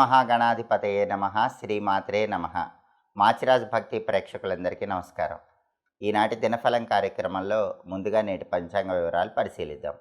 మహాగణాధిపతయే నమ శ్రీమాత్రే నమ. మాచిరాజ్ భక్తి ప్రేక్షకులందరికీ నమస్కారం. ఈనాటి దినఫలం కార్యక్రమంలో ముందుగా నేటి పంచాంగ వివరాలు పరిశీలిద్దాం.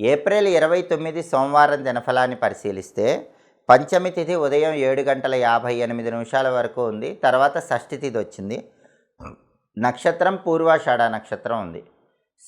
ఏప్రిల్ ఇరవై తొమ్మిది సోమవారం దినఫలాన్ని పరిశీలిస్తే పంచమి తిథి ఉదయం ఏడు గంటల యాభై ఎనిమిది నిమిషాల వరకు ఉంది. తర్వాత షష్ఠి తిథి వచ్చింది. నక్షత్రం పూర్వాషాఢ నక్షత్రం ఉంది.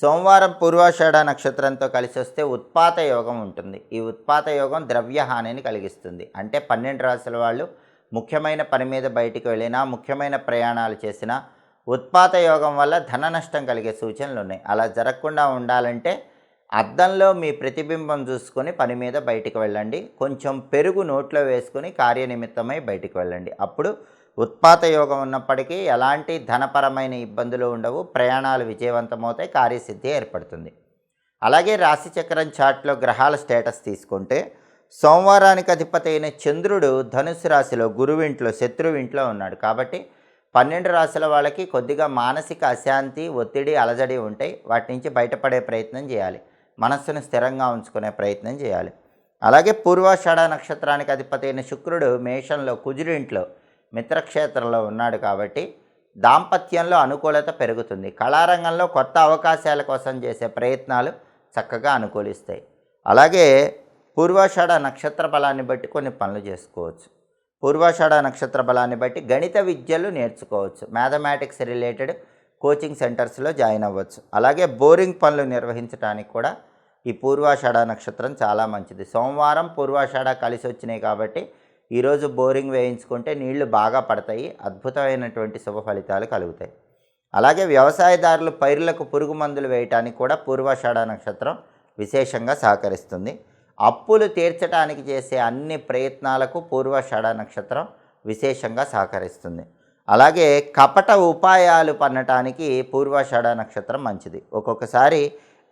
సోమవారం పూర్వాషాఢ నక్షత్రంతో కలిసి వస్తే ఉత్పాత యోగం ఉంటుంది. ఈ ఉత్పాత యోగం ద్రవ్య హానిని కలిగిస్తుంది. అంటే పన్నెండు రాసుల వాళ్ళు ముఖ్యమైన పని మీద బయటికి వెళ్ళినా ముఖ్యమైన ప్రయాణాలు చేసినా ఉత్పాత యోగం వల్ల ధన నష్టం కలిగే సూచనలు ఉన్నాయి. అలా జరగకుండా ఉండాలంటే అద్దంలో మీ ప్రతిబింబం చూసుకొని పని మీద బయటికి వెళ్ళండి. కొంచెం పెరుగు నోట్లో వేసుకొని కార్యనిమిత్తమై బయటికి వెళ్ళండి. అప్పుడు ఉత్పాత యోగం ఉన్నప్పటికీ ఎలాంటి ధనపరమైన ఇబ్బందులు ఉండవు. ప్రయాణాలు విజయవంతమవుతాయి. కార్యసిద్ధి ఏర్పడుతుంది. అలాగే రాశిచక్రం చార్ట్లో గ్రహాల స్టేటస్ తీసుకుంటే సోమవారానికి అధిపతి అయిన చంద్రుడు ధనుసు రాశిలో గురువింట్లో శత్రువింట్లో ఉన్నాడు. కాబట్టి పన్నెండు రాశుల వాళ్ళకి కొద్దిగా మానసిక అశాంతి ఒత్తిడి అలజడి ఉంటాయి. వాటి నుంచి బయటపడే ప్రయత్నం చేయాలి. మనస్సును స్థిరంగా ఉంచుకునే ప్రయత్నం చేయాలి. అలాగే పూర్వాషాఢ నక్షత్రానికి అధిపతి అయిన శుక్రుడు మేషంలో కుజుడింట్లో మిత్రక్షేత్రంలో ఉన్నాడు కాబట్టి దాంపత్యంలో అనుకూలత పెరుగుతుంది. కళారంగంలో కొత్త అవకాశాల కోసం చేసే ప్రయత్నాలు చక్కగా అనుకూలిస్తాయి. అలాగే పూర్వాషాఢ నక్షత్ర బలాన్ని బట్టి కొన్ని పనులు చేసుకోవచ్చు. పూర్వాషాఢ నక్షత్ర బలాన్ని బట్టి గణిత విద్యలు నేర్చుకోవచ్చు. మ్యాథమెటిక్స్ రిలేటెడ్ కోచింగ్ సెంటర్స్లో జాయిన్ అవ్వచ్చు. అలాగే బోరింగ్ పనులు నిర్వహించడానికి కూడా ఈ పూర్వాషాఢ నక్షత్రం చాలా మంచిది. సోమవారం పూర్వాషాఢ కలిసి వచ్చినాయి కాబట్టి ఈరోజు బోరింగ్ వేయించుకుంటే నీళ్ళు బాగా పడతాయి అద్భుతమైనటువంటి శుభ ఫలితాలు కలుగుతాయి. అలాగే వ్యవసాయదారులు పైర్లకు పురుగు మందులు వేయటానికి కూడా పూర్వాషాఢ నక్షత్రం విశేషంగా సహకరిస్తుంది. అప్పులు తీర్చడానికి చేసే అన్ని ప్రయత్నాలకు పూర్వాషాఢ నక్షత్రం విశేషంగా సహకరిస్తుంది. అలాగే కపట ఉపాయాలు పన్నటానికి పూర్వాషాఢ నక్షత్రం మంచిది. ఒక్కొక్కసారి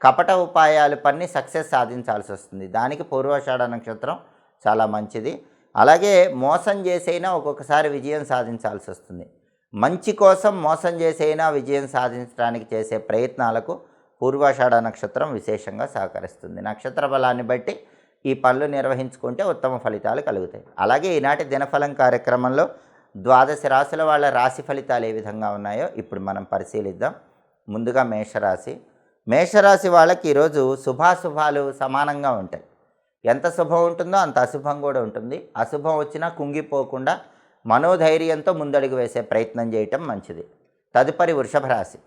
కపట ఉపాయాలు పన్ని సక్సెస్ సాధించాల్సి వస్తుంది. దానికి పూర్వాషాఢ నక్షత్రం చాలా మంచిది. అలాగే మోసం చేసైనా ఒక్కొక్కసారి విజయం సాధించాల్సి వస్తుంది. మంచి కోసం మోసం చేసైనా విజయం సాధించడానికి చేసే ప్రయత్నాలకు పూర్వాషాఢ నక్షత్రం విశేషంగా సహకరిస్తుంది. నక్షత్ర బలాన్ని బట్టి ఈ పనులు నిర్వహించుకుంటే ఉత్తమ ఫలితాలు కలుగుతాయి. అలాగే ఈనాటి దినఫలం కార్యక్రమంలో ద్వాదశ రాశుల వాళ్ళ రాశి ఫలితాలు ఏ విధంగా ఉన్నాయో ఇప్పుడు మనం పరిశీలిద్దాం. ముందుగా మేషరాశి. మేషరాశి వాళ్ళకి ఈరోజు శుభాశుభాలు సమానంగా ఉంటాయి. ఎంత శుభం ఉంటుందో అంత అశుభం కూడా ఉంటుంది. అశుభం వచ్చినా కుంగిపోకుండా మనోధైర్యంతో ముందడుగు వేసే ప్రయత్నం చేయటం మంచిది. తదుపరి వృషభ రాశి.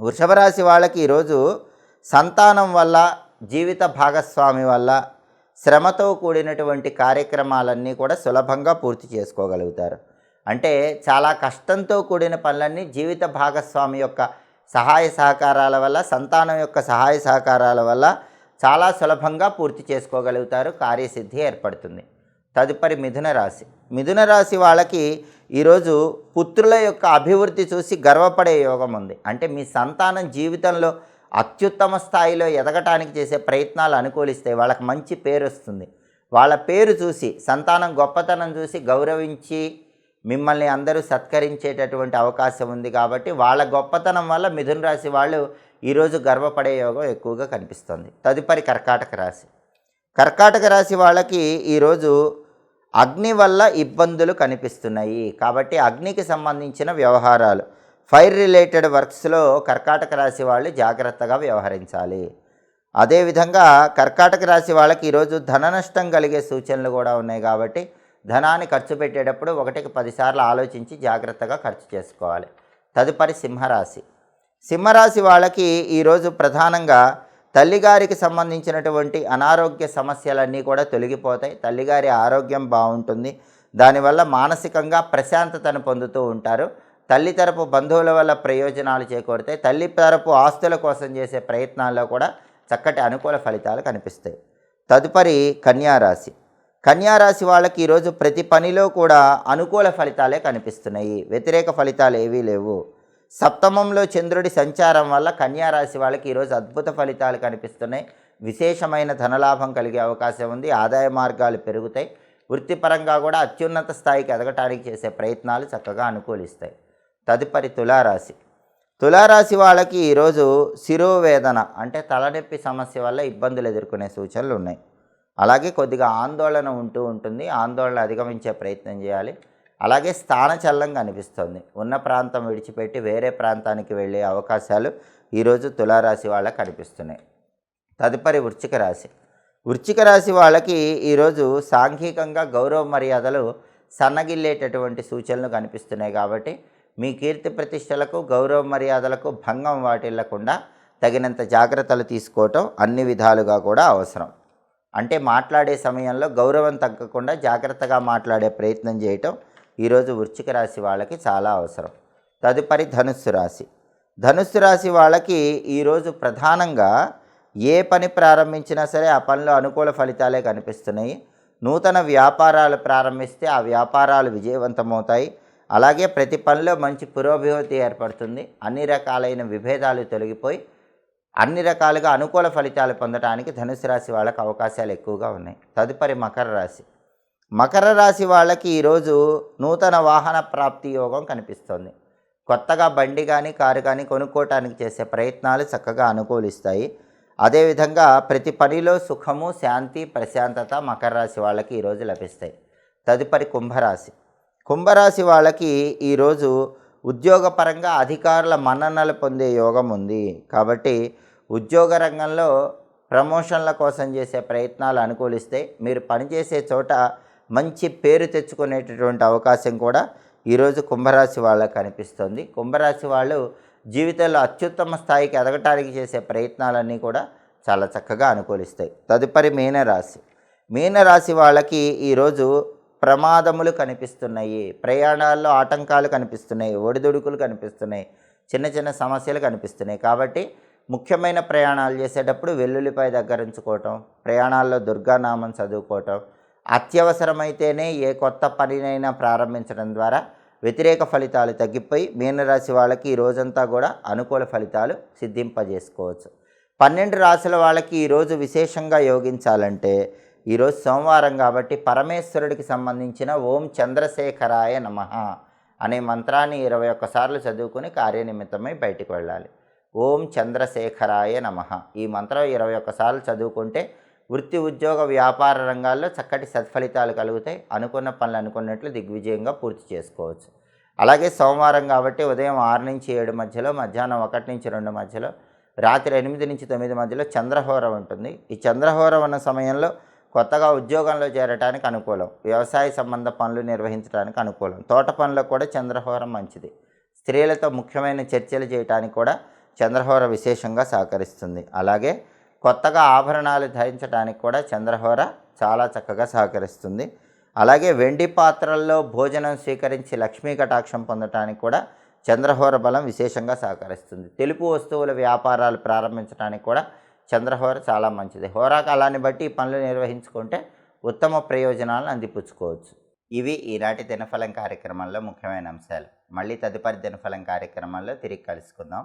వృషభ రాశి వాళ్ళకి ఈరోజు సంతానం వల్ల జీవిత భాగస్వామి వల్ల శ్రమతో కూడినటువంటి కార్యక్రమాలన్నీ కూడా సులభంగా పూర్తి చేసుకోగలుగుతారు. అంటే చాలా కష్టంతో కూడిన పనులన్నీ జీవిత భాగస్వామి యొక్క సహాయ సహకారాల వల్ల సంతానం యొక్క సహాయ సహకారాల వల్ల చాలా సులభంగా పూర్తి చేసుకోగలుగుతారు కార్యసిద్ధి ఏర్పడుతుంది. తదుపరి మిథున రాశి. మిథున రాశి వాళ్ళకి ఈరోజు పుత్రుల యొక్క అభివృద్ధి చూసి గర్వపడే యోగం ఉంది. అంటే మీ సంతానం జీవితంలో అత్యుత్తమ స్థాయిలో ఎదగటానికి చేసే ప్రయత్నాలు అనుకూలిస్తే వాళ్ళకి మంచి పేరు వస్తుంది. వాళ్ళ పేరు చూసి సంతానం గొప్పతనం చూసి గౌరవించి మిమ్మల్ని అందరూ సత్కరించేటటువంటి అవకాశం ఉంది కాబట్టి వాళ్ళ గొప్పతనం వల్ల మిథున రాశి వాళ్ళు ఈరోజు గర్వపడే యోగం ఎక్కువగా కనిపిస్తుంది. తదుపరి కర్కాటక రాశి. కర్కాటక రాశి వాళ్ళకి ఈరోజు అగ్ని వల్ల ఇబ్బందులు కనిపిస్తున్నాయి. కాబట్టి అగ్నికి సంబంధించిన వ్యవహారాలు ఫైర్ రిలేటెడ్ వర్క్స్లో కర్కాటక రాశి వాళ్ళు జాగ్రత్తగా వ్యవహరించాలి. అదేవిధంగా కర్కాటక రాశి వాళ్ళకి ఈరోజు ధన నష్టం కలిగే సూచనలు కూడా ఉన్నాయి కాబట్టి ధనాన్ని ఖర్చు పెట్టేటప్పుడు ఒకటికి పదిసార్లు ఆలోచించి జాగ్రత్తగా ఖర్చు చేసుకోవాలి. తదుపరి సింహరాశి. సింహరాశి వాళ్ళకి ఈరోజు ప్రధానంగా తల్లిగారికి సంబంధించినటువంటి అనారోగ్య సమస్యలన్నీ కూడా తొలగిపోతాయి. తల్లిగారి ఆరోగ్యం బాగుంటుంది. దానివల్ల మానసికంగా ప్రశాంతతను పొందుతూ ఉంటారు. తల్లి తరపు బంధువుల వల్ల ప్రయోజనాలు చేకూరుతాయి. తల్లి తరపు ఆస్తుల కోసం చేసే ప్రయత్నాల్లో కూడా చక్కటి అనుకూల ఫలితాలు కనిపిస్తాయి. తదుపరి కన్యారాశి. కన్యారాశి వాళ్ళకి ఈరోజు ప్రతి పనిలో కూడా అనుకూల ఫలితాలే కనిపిస్తున్నాయి. వ్యతిరేక ఫలితాలు ఏవీ లేవు. సప్తమంలో చంద్రుడి సంచారం వల్ల కన్యారాశి వాళ్ళకి ఈరోజు అద్భుత ఫలితాలు కనిపిస్తున్నాయి. విశేషమైన ధనలాభం కలిగే అవకాశం ఉంది. ఆదాయ మార్గాలు పెరుగుతాయి. వృత్తిపరంగా కూడా అత్యున్నత స్థాయికి ఎదగటానికి చేసే ప్రయత్నాలు చక్కగా అనుకూలిస్తాయి. తదుపరి తులారాశి. తులారాశి వాళ్ళకి ఈరోజు శిరోవేదన అంటే తలనొప్పి సమస్య వల్ల ఇబ్బందులు ఎదుర్కొనే సూచనలు ఉన్నాయి. అలాగే కొద్దిగా ఆందోళన ఉంటూ ఉంటుంది. ఆందోళన అధిగమించే ప్రయత్నం చేయాలి. అలాగే స్థానచలనం కనిపిస్తుంది. ఉన్న ప్రాంతం విడిచిపెట్టి వేరే ప్రాంతానికి వెళ్ళే అవకాశాలు ఈరోజు తులారాశి వాళ్ళకి కనిపిస్తున్నాయి. తదుపరి వృశ్చిక రాశి. వృశ్చిక రాశి వాళ్ళకి ఈరోజు సాంఘికంగా గౌరవ మర్యాదలు సన్నగిల్లేటటువంటి సూచనలు కనిపిస్తున్నాయి కాబట్టి మీ కీర్తి ప్రతిష్టలకు గౌరవ మర్యాదలకు భంగం వాటిల్లకుండా తగినంత జాగ్రత్తలు తీసుకోవటం అన్ని విధాలుగా కూడా అవసరం. అంటే మాట్లాడే సమయంలో గౌరవం తగ్గకుండా జాగ్రత్తగా మాట్లాడే ప్రయత్నం చేయటం ఈరోజు వృశ్చిక రాశి వాళ్ళకి చాలా అవసరం. తదుపరి ధనుస్సు రాశి. ధనుస్సు రాశి వాళ్ళకి ఈరోజు ప్రధానంగా ఏ పని ప్రారంభించినా సరే ఆ పనిలో అనుకూల ఫలితాలే కనిపిస్తున్నాయి. నూతన వ్యాపారాలు ప్రారంభిస్తే ఆ వ్యాపారాలు విజయవంతమవుతాయి. అలాగే ప్రతి పనిలో మంచి పురోభివృద్ధి ఏర్పడుతుంది. అన్ని రకాలైన విభేదాలు తొలగిపోయి అన్ని రకాలుగా అనుకూల ఫలితాలు పొందడానికి ధనుసు రాశి వాళ్ళకి అవకాశాలు ఎక్కువగా ఉన్నాయి. తదుపరి మకర రాశి. మకర రాశి వాళ్ళకి ఈరోజు నూతన వాహన ప్రాప్తి యోగం కనిపిస్తుంది. కొత్తగా బండి కానీ కారు కానీ కొనుక్కోవటానికి చేసే ప్రయత్నాలు చక్కగా అనుకూలిస్తాయి. అదేవిధంగా ప్రతి పనిలో సుఖము శాంతి ప్రశాంతత మకర రాశి వాళ్ళకి ఈరోజు లభిస్తాయి. తదుపరి కుంభరాశి. కుంభరాశి వాళ్ళకి ఈరోజు ఉద్యోగపరంగా అధికారుల మన్ననలు పొందే యోగం ఉంది. కాబట్టి ఉద్యోగ రంగంలో ప్రమోషన్ల కోసం చేసే ప్రయత్నాలు అనుకూలిస్తే మీరు పనిచేసే చోట మంచి పేరు తెచ్చుకునేటటువంటి అవకాశం కూడా ఈరోజు కుంభరాశి వాళ్ళకి కనిపిస్తుంది. కుంభరాశి వాళ్ళు జీవితంలో అత్యుత్తమ స్థాయికి ఎదగటానికి చేసే ప్రయత్నాలన్నీ కూడా చాలా చక్కగా అనుకూలిస్తాయి. తదుపరి మీనరాశి. మీనరాశి వాళ్ళకి ఈరోజు ప్రమాదములు కనిపిస్తున్నాయి. ప్రయాణాల్లో ఆటంకాలు కనిపిస్తున్నాయి. ఒడిదుడుకులు కనిపిస్తున్నాయి. చిన్న చిన్న సమస్యలు కనిపిస్తున్నాయి. కాబట్టి ముఖ్యమైన ప్రయాణాలు చేసేటప్పుడు వెల్లుల్లిపై దగ్గరించుకోవటం ప్రయాణాల్లో దుర్గానామం చదువుకోవటం అత్యవసరమైతేనే ఏ కొత్త పనినైనా ప్రారంభించడం ద్వారా వ్యతిరేక ఫలితాలు తగ్గిపోయి మీనరాశి వాళ్ళకి ఈ రోజంతా కూడా అనుకూల ఫలితాలు సిద్ధింపజేసుకోవచ్చు. పన్నెండు రాశుల వాళ్ళకి ఈరోజు విశేషంగా యోగించాలంటే ఈరోజు సోమవారం కాబట్టి పరమేశ్వరుడికి సంబంధించిన ఓం చంద్రశేఖరాయ నమ అనే మంత్రాన్ని ఇరవై ఒక్కసార్లు చదువుకుని కార్యనిమిత్తమై బయటికి వెళ్ళాలి. ఓం చంద్రశేఖరాయ నమ ఈ మంత్రం ఇరవై ఒక్కసార్లు చదువుకుంటే వృత్తి ఉద్యోగ వ్యాపార రంగాల్లో చక్కటి సత్ఫలితాలు కలుగుతాయి. అనుకున్న పనులు అనుకున్నట్లు దిగ్విజయంగా పూర్తి చేసుకోవచ్చు. అలాగే సోమవారం కాబట్టి ఉదయం ఆరు నుంచి ఏడు మధ్యలో మధ్యాహ్నం ఒకటి నుంచి రెండు మధ్యలో రాత్రి ఎనిమిది నుంచి తొమ్మిది మధ్యలో చంద్రహోర ఉంటుంది. ఈ చంద్రహోర ఉన్న సమయంలో కొత్తగా ఉద్యోగంలో చేరడానికి అనుకూలం. వ్యవసాయ సంబంధ పనులు నిర్వహించడానికి అనుకూలం. తోట పనులకు కూడా చంద్రహోరం మంచిది. స్త్రీలతో ముఖ్యమైన చర్చలు చేయడానికి కూడా చంద్రహోర విశేషంగా సహకరిస్తుంది. అలాగే కొత్తగా ఆభరణాలు ధరించడానికి కూడా చంద్రహోర చాలా చక్కగా సహకరిస్తుంది. అలాగే వెండి పాత్రల్లో భోజనం స్వీకరించి లక్ష్మీ కటాక్షం పొందటానికి కూడా చంద్రహోర బలం విశేషంగా సహకరిస్తుంది. తెలుపు వస్తువుల వ్యాపారాలు ప్రారంభించడానికి కూడా చంద్రహోర చాలా మంచిది. హోరాకాలాన్ని బట్టి ఈ పనులు నిర్వహించుకుంటే ఉత్తమ ప్రయోజనాలను అందిపుచ్చుకోవచ్చు. ఇవి ఈనాటి దినఫలం కార్యక్రమంలో ముఖ్యమైన అంశాలు. మళ్ళీ తదుపరి దినఫలం కార్యక్రమంలో తిరిగి కలుసుకుందాం.